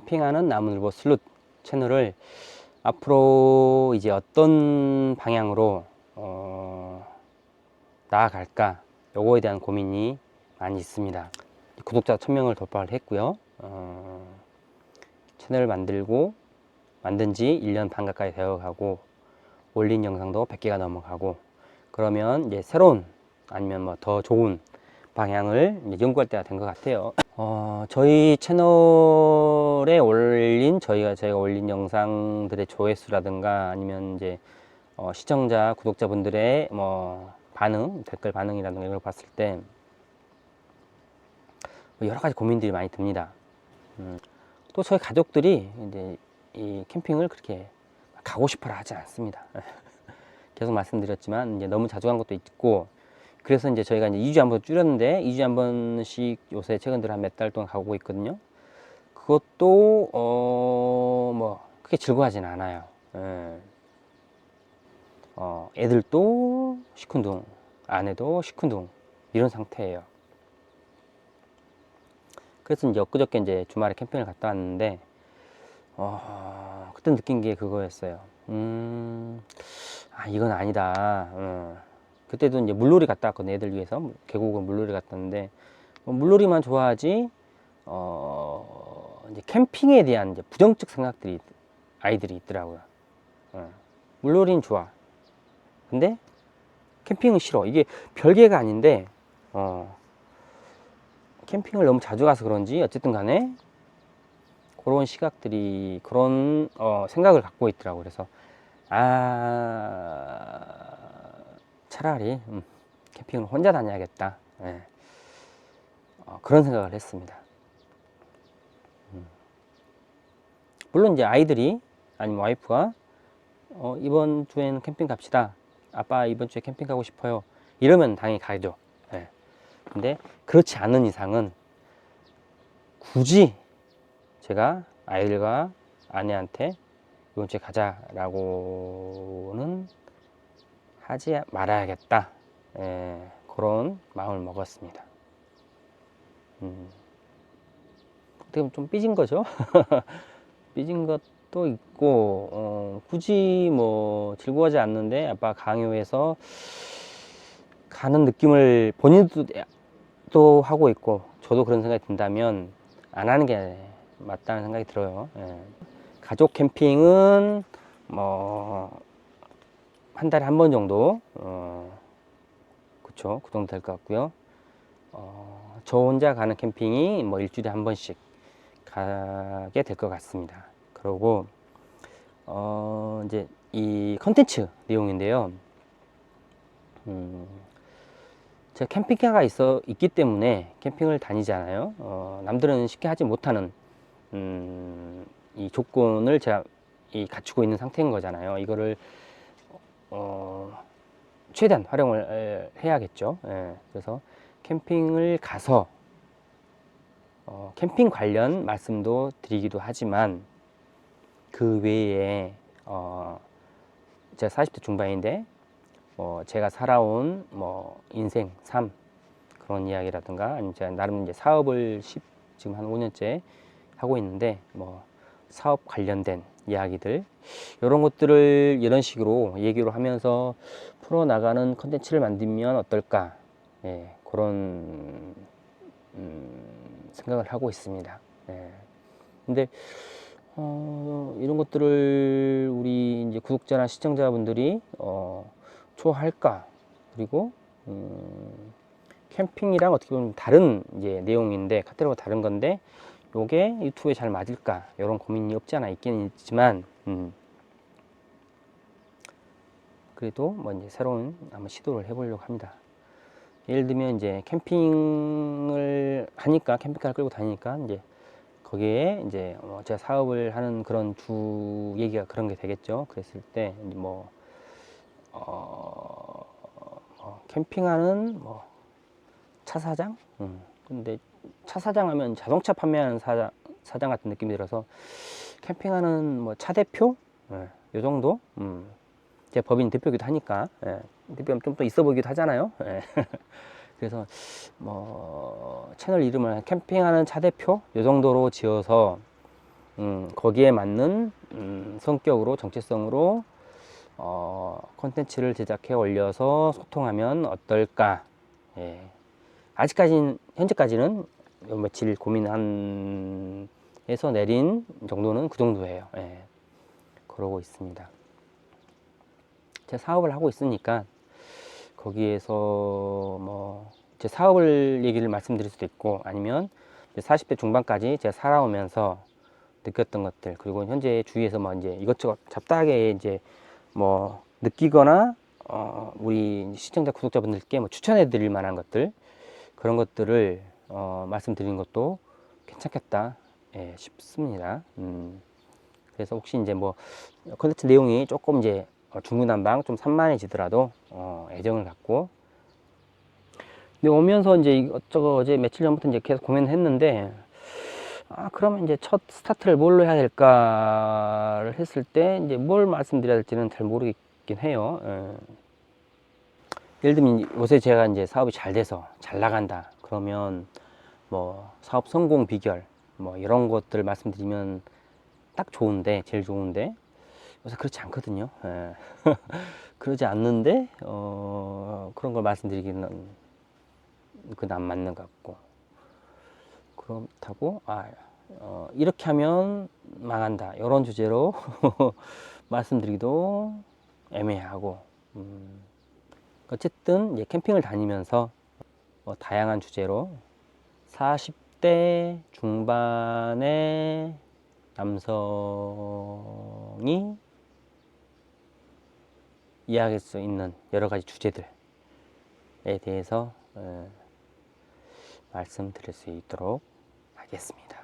캠핑하는 나무늘보 슬롯 채널을 앞으로 이제 어떤 방향으로 어, 나아갈까 요거에 대한 고민이 많이 있습니다. 구독자 1000명을 돌파를 했고요. 어, 채널을 만들고 만든 지 1년 반 가까이 되어 가고 올린 영상도 100개가 넘어가고 그러면 이제 새로운 아니면 뭐 더 좋은 방향을 연구할 때가 된 것 같아요. 어, 저희 채널에 올린 저희가 저희가 올린 영상들의 조회수라든가 아니면 이제 어, 시청자 구독자분들의 뭐 반응 댓글 반응이라든가 이걸 봤을 때 여러 가지 고민들이 많이 듭니다. 음, 또 저희 가족들이 이제 이 캠핑을 그렇게 가고 싶어라 하지 않습니다. 계속 말씀드렸지만 이제 너무 자주 간 것도 있고 그래서 이제 저희가 이제 2주에 한 번 줄였는데 2주에 한 번씩 요새 최근 들어 한 몇 달 동안 가고 있거든요. 그것도 어 뭐 크게 즐거워하진 않아요. 예. 어, 애들도 시큰둥, 아내도 시큰둥 이런 상태예요. 그래서 이제 엊그저께 이제 주말에 캠핑을 갔다 왔는데 어, 그때 느낀 게 그거였어요. 음, 아 이건 아니다. 어. 그때도 이제 물놀이 갔다 왔거든요. 애들 위해서 계곡은 물놀이 갔다 왔는데 뭐 물놀이만 좋아하지 어, 이제 캠핑에 대한 이제 부정적 생각들이 아이들이 있더라고요. 어. 물놀이는 좋아. 근데 캠핑은 싫어. 이게 별개가 아닌데 어, 캠핑을 너무 자주 가서 그런지 어쨌든 간에 그런 시각들이 그런 어, 생각을 갖고 있더라고. 그래서 아 차라리 음, 캠핑을 혼자 다녀야겠다. 예. 어, 그런 생각을 했습니다. 음. 물론 이제 아이들이 아니면 와이프가 어, 이번 주에는 캠핑 갑시다. 아빠 이번 주에 캠핑 가고 싶어요. 이러면 당연히 가죠. 예. 근데 그렇지 않은 이상은 굳이 제가 아이들과 아내한테 이번 주에 가자라고는 하지 말아야겠다. 예, 그런 마음을 먹었습니다. 음, 어떻게 보면 좀 삐진 거죠? 삐진 것도 있고, 어, 굳이 뭐 즐거워하지 않는데 아빠 강요해서 가는 느낌을 본인도 또 하고 있고, 저도 그런 생각이 든다면 안 하는 게 맞다는 생각이 들어요. 예. 가족 캠핑은 뭐 한 달에 한 번 정도 어, 그쵸 그 정도 될 것 같고요. 어, 저 혼자 가는 캠핑이 뭐 일주일에 한 번씩 가게 될 것 같습니다. 그리고 어, 이제 이 컨텐츠 내용인데요. 음, 제가 캠핑카가 있어 있기 때문에 캠핑을 다니잖아요. 어, 남들은 쉽게 하지 못하는 음, 이 조건을 제가 이 갖추고 있는 상태인 거잖아요. 이거를 어, 최대한 활용을 에, 해야겠죠. 예, 그래서 캠핑을 가서 어, 캠핑 관련 말씀도 드리기도 하지만 그 외에 어, 제가 40대 중반인데 뭐 제가 살아온 뭐 인생, 삶 그런 이야기라든가 아니면 제가 나름 이제 사업을 10, 지금 한 5년째 하고 있는데 뭐 사업 관련된 이야기들 이런 것들을 이런 식으로 얘기를 하면서 풀어 나가는 컨텐츠를 만들면 어떨까 예, 그런 음, 생각을 하고 있습니다. 예. 근데 어, 이런 것들을 우리 이제 구독자나 시청자분들이 어, 좋아할까 그리고 음, 캠핑이랑 어떻게 보면 다른 이제 내용인데 카테고리가 다른 건데 요게 유튜브에 잘 맞을까 이런 고민이 없지 않아 있긴 있지만 음, 그래도 뭐 이제 새로운 한번 시도를 해보려고 합니다. 예를 들면 이제 캠핑을 하니까 캠핑카를 끌고 다니니까 이제 거기에 이제 어 제가 사업을 하는 그런 주 얘기가 그런 게 되겠죠. 그랬을 때 이제 뭐 어, 뭐 캠핑하는 뭐 차사장? 음. 근데 차 사장 하면 자동차 판매하는 사장, 사장 같은 느낌이 들어서 캠핑하는 뭐 차 대표? 예, 요 정도? 음. 제 법인 대표기도 하니까, 예, 대표면 좀더 있어 보이기도 하잖아요. 예. 그래서 뭐 채널 이름을 캠핑하는 차 대표? 요 정도로 지어서 음, 거기에 맞는 음, 성격으로 정체성으로 어, 콘텐츠를 제작해 올려서 소통하면 어떨까? 예. 아직까지는 현재까지는 요 며칠 고민한 해서 내린 정도는 그 정도예요. 예. 그러고 있습니다. 제 사업을 하고 있으니까 거기에서 뭐 제 사업을 얘기를 말씀드릴 수도 있고 아니면 이제 40대 중반까지 제가 살아오면서 느꼈던 것들 그리고 현재 주위에서 뭐 이제 이것저것 잡다하게 이제 뭐 느끼거나 어 우리 시청자 구독자분들께 뭐 추천해 드릴 만한 것들 그런 것들을 어 말씀드리는 것도 괜찮겠다 예, 싶습니다. 음. 그래서 혹시 이제 뭐 컨텐츠 내용이 조금 이제 어, 중구난방 좀 산만해지더라도 어, 애정을 갖고 근데 오면서 이제 이것저것 며칠 전부터 이제 계속 고민을 했는데 아 그러면 이제 첫 스타트를 뭘로 해야 될까를 했을 때 이제 뭘 말씀드려야 될지는 잘 모르겠긴 해요. 예. 예를 들면 요새 제가 이제 사업이 잘 돼서 잘 나간다 그러면 뭐 사업 성공 비결 뭐 이런 것들을 말씀드리면 딱 좋은데 제일 좋은데? 요새 그렇지 않거든요. 예. 그러지 않는데 어, 그런 걸 말씀드리기는 그안 맞는 것 같고. 그렇다고 아 어, 이렇게 하면 망한다. 이런 주제로 말씀드리기도 애매하고. 음, 어쨌든 이제 캠핑을 다니면서 뭐 다양한 주제로 40대 중반의 남성이 이해할 수 있는 여러 가지 주제들에 대해서 어, 말씀드릴 수 있도록 하겠습니다.